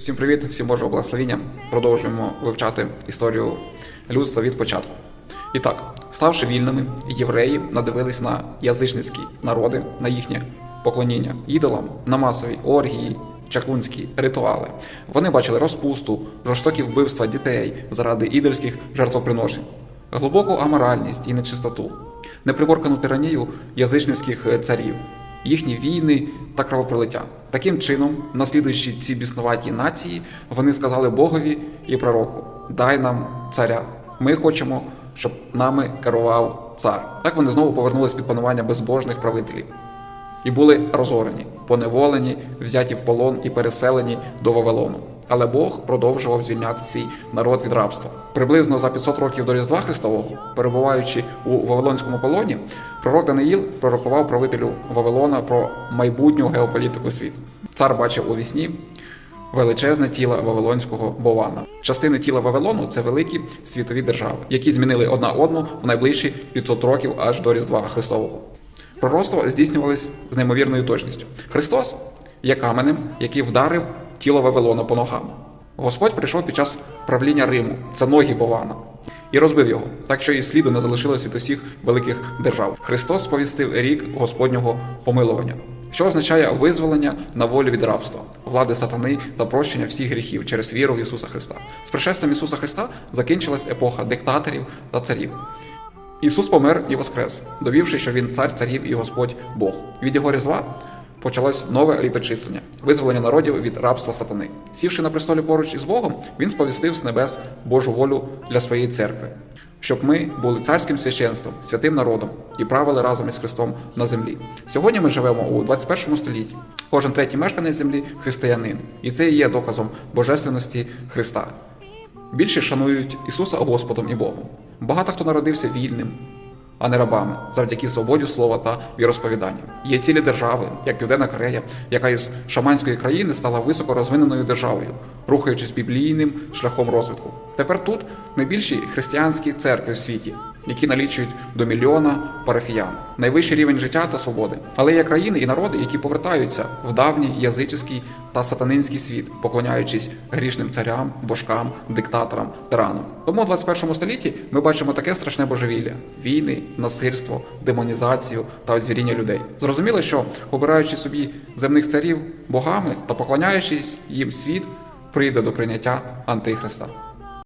Всім привіт, всім Божого благословіння. Продовжуємо вивчати історію людства від початку. І так, ставши вільними, євреї надивились на язичницькі народи, на їхнє поклоніння ідолам, на масові оргії, чаклунські ритуали. Вони бачили розпусту, жорстокі вбивства дітей заради ідольських жертвоприношень, глибоку аморальність і нечистоту, неприборкану тиранію язичницьких царів їхні війни та кровопролиття. Таким чином, наслідуючи ці біснуваті нації, вони сказали Богові і пророку: Дай нам царя. Ми хочемо, щоб нами керував цар. Так вони знову повернулись під панування безбожних правителів і були розорені, поневолені, взяті в полон і переселені до Вавилону. Але Бог продовжував звільняти свій народ від рабства. Приблизно за 500 років до Різдва Христового, перебуваючи у Вавилонському полоні, пророк Даниїл пророкував правителю Вавилона про майбутню геополітику світу. Цар бачив у вісні величезне тіло Вавилонського Бована. Частини тіла Вавилону це великі світові держави, які змінили одна одну в найближчі 500 років аж до Різдва Христового. Пророцтво здійснювалось з неймовірною точністю. Христос є каменем, який вдарив тіло Вавилона по ногам. Господь прийшов під час правління Риму, це ноги Бована, і розбив його, так що і сліду не залишилось від усіх великих держав. Христос сповістив рік Господнього помилування, що означає визволення на волю від рабства, влади сатани та прощення всіх гріхів через віру в Ісуса Христа. З пришестям Ісуса Христа закінчилась епоха диктаторів та царів. Ісус помер і воскрес, довівши, що він цар царів і Господь Бог. Від його різдва почалось нове літочислення, визволення народів від рабства сатани. Сівши на престолі поруч із Богом, він сповістив з небес Божу волю для своєї церкви, щоб ми були царським священством, святим народом і правили разом із Христом на землі. Сьогодні ми живемо у 21 столітті. Кожен третій мешканець землі християнин, і це є доказом божественності Христа. Більше шанують Ісуса Господом і Богом. Багато хто народився вільним, а не рабами, завдяки свободі слова та віросповідання. Є цілі держави, як Південна Корея, яка із шаманської країни стала високо розвиненою державою, рухаючись біблійним шляхом розвитку. Тепер тут найбільші християнські церкви в світі, які налічують до мільйона парафіян, найвищий рівень життя та свободи. Але є країни і народи, які повертаються в давній язичний та сатанинський світ, поклоняючись грішним царям, божкам, диктаторам, тиранам. Тому в 21 столітті ми бачимо таке страшне божевілля: війни, насильство, демонізацію та озвіріння людей. Зрозуміло, що обираючи собі земних царів богами та поклоняючись їм світ, прийде до прийняття Антихриста.